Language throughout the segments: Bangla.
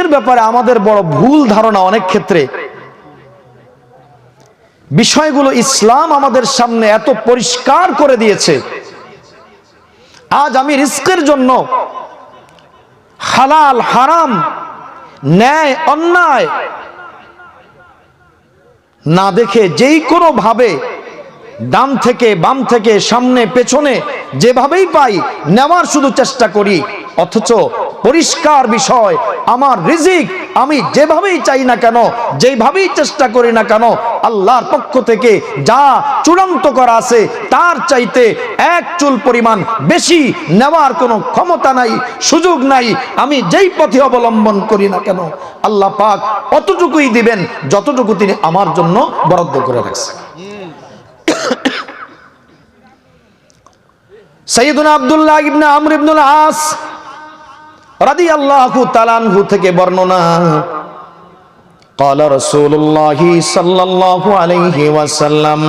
রিস্কের ব্যাপারে আমাদের বড় ভুল ধারণা অনেক ক্ষেত্রে। বিষয়গুলো ইসলাম আমাদের সামনে এত পরিষ্কার করে দিয়েছে। আজ আমি রিস্কের জন্য হালাল, হারাম, ন্যায়, অন্যায় না দেখে যেই কোনো ভাবে ডান থেকে বাম থেকে সামনে, পেছনে যেভাবেই পাই নেওয়ার শুধু চেষ্টা করি। অথচ পরিষ্কার বিষয়, আমার রিজিক আমি যেভাবেই চাই না কেন, যেভাবেই চেষ্টা করি না কেন, আল্লাহর পক্ষ থেকে যা চূড়ান্ত করা আছে, তার চাইতে এক চুল পরিমাণ বেশি নেওয়ার কোনো ক্ষমতা নাই, সুযোগ নাই, আমি যেই পথে অবলম্বন করি না কেন, আল্লাহ পাক অতটুকুই দিবেন, যতটুকু তিনি আমার জন্য বরাদ্দ করে রাখছেন। সৈয়দুনা আব্দুল্লাহ ইবনে আমর ইবনুল আস রাদিয়াল্লাহু তাআলাহু থেকে বর্ণনা قال رسول الله صلى الله عليه وسلم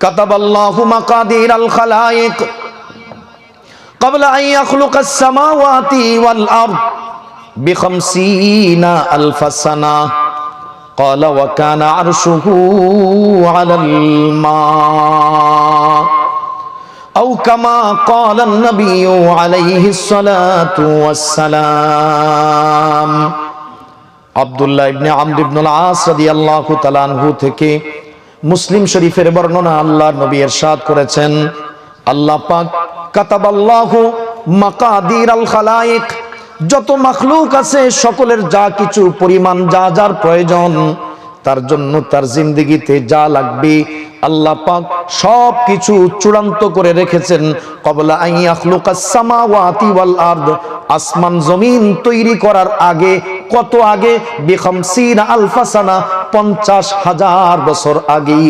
كتب الله مقادير الخلائق قبل أن يخلق السماوات والأرض بخمسين ألف سنة قال وكان عرشه على الماء কামা কলান থেকে মুসলিম শরীফের বর্ণনা আল্লাহর নবী ইরশাদ করেছেন, আল্লাহ পাক কাতাবাল্লাহু মাকাদির আল খালায়েক যত মখলুক আছে সকলের যা কিছু পরিমাণ, যা যার প্রয়োজন, তার জন্য তার জিন্দগিতে যা লাগবে আল্লাহ পাক সব কিছু চূড়ান্ত করে রেখেছেন। কবলা সামাওয়াতি ওয়াল আরদ, আসমান জমিন তৈরি করার আগে, কত আগে? বিখামসিনা আলফাসানা পঞ্চাশ হাজার বছর আগে